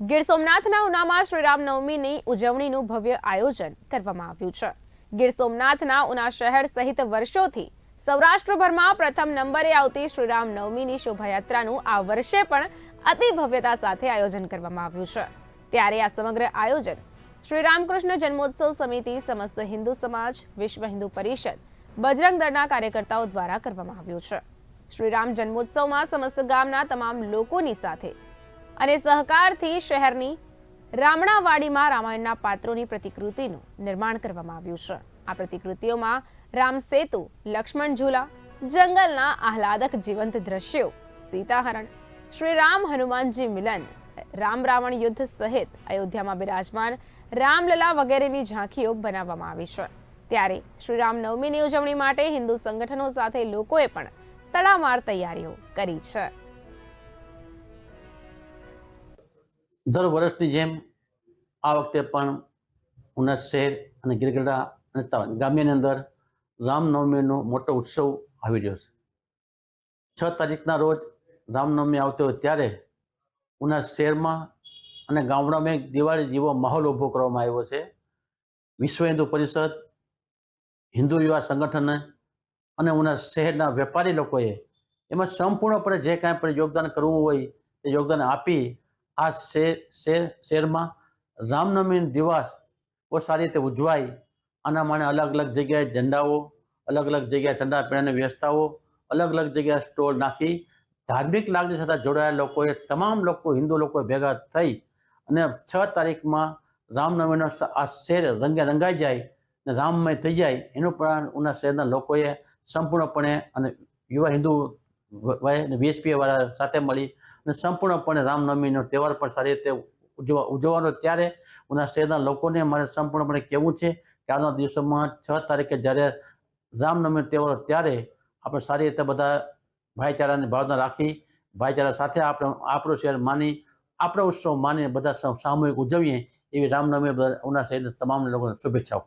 ગીર સોમનાથના ઉનામાં શ્રીરામ નવમીની ઉજવણીનું ભવ્ય આયોજન કરવામાં આવ્યું છે. ગીર સોમનાથના ઉના શહેર સહિત વર્ષોથી સૌરાષ્ટ્રભરમાં પ્રથમ નંબરે આવતી શ્રીરામ નવમીની શોભાયાત્રાનું આ વર્ષે પણ અતિ ભવ્યતા સાથે આયોજન કરવામાં આવ્યું છે. ત્યારે આ સમગ્ર આયોજન શ્રી રામકૃષ્ણ જન્મોત્સવ સમિતિ, સમસ્ત હિન્દુ સમાજ, વિશ્વ હિન્દુ પરિષદ, બજરંગ દળના કાર્યકર્તાઓ દ્વારા કરવામાં આવ્યું છે. શ્રીરામ જન્મોત્સવમાં સમસ્ત ગામના તમામ લોકોની સાથે અને સહકારથી શહેરની રામણાવાડીમાં રામાયણના પાત્રોની પ્રતિકૃતિનું નિર્માણ કરવામાં આવ્યું છે. આ પ્રતિકૃતિઓમાં રામ સેતુ, લક્ષ્મણ ઝૂલા, જંગલના આહલાદક જીવંત દ્રશ્યો, સીતાહરણ, શ્રી રામ હનુમાનજી મિલન, રામ રાવણ યુદ્ધ સહિત અયોધ્યામાં બિરાજમાન રામલલા વગેરેની ઝાંખીઓ બનાવવામાં આવી છે. ત્યારે શ્રી રામનવમીની ઉજવણી માટે હિન્દુ સંગઠનો સાથે લોકોએ પણ તડામાર તૈયારીઓ કરી છે. દર વર્ષની જેમ આ વખતે પણ ઉના શહેર અને ગિરગડા અને ગામ્યની અંદર રામનવમીનો મોટો ઉત્સવ આવી રહ્યો છે. છ તારીખના રોજ રામનવમી આવતી હોય ત્યારે ઉના શહેરમાં અને ગામડામાં એક દિવાળી જેવો માહોલ ઊભો કરવામાં આવ્યો છે. વિશ્વ હિન્દુ પરિષદ, હિન્દુ યુવા સંગઠન અને ઉના શહેરના વેપારી લોકોએ એમાં સંપૂર્ણપણે જે કાંઈ પણ યોગદાન કરવું હોય તે યોગદાન આપી આ શેર શહેર શહેરમાં રામનવમી દિવસ બહુ સારી રીતે ઉજવાય. આના માટે અલગ અલગ જગ્યાએ ઝંડાઓ, અલગ અલગ જગ્યાએ ઠંડા પીણાની વ્યવસ્થાઓ, અલગ અલગ જગ્યાએ સ્ટોલ નાખી. ધાર્મિક લાગણી સાથે જોડાયેલા લોકોએ તમામ લોકો, હિન્દુ લોકો ભેગા થઈ અને છ તારીખમાં રામનવમીનો આ શહેર રંગે રંગાઈ જાય અને રામમય થઈ જાય. એનું પણ ઉના શહેરના લોકોએ સંપૂર્ણપણે અને યુવા હિન્દુ વીએસપી વાળા સાથે મળી અને સંપૂર્ણપણે રામનવમીનો તહેવાર પણ સારી રીતે ઉજવવા ઉજવવાનો ત્યારે ઉના શહેરના લોકોને મારે સંપૂર્ણપણે કહેવું છે કે આજના દિવસોમાં છ તારીખે જ્યારે રામનવમીનો તહેવાર ત્યારે આપણે સારી રીતે બધા ભાઈચારાની ભાવના રાખી, ભાઈચારા સાથે આપણે, આપણું શહેર માની, આપણો ઉત્સવ માની બધા સામૂહિક ઉજવીએ એવી રામનવમી ઉના શહેરના તમામ લોકોને શુભેચ્છાઓ.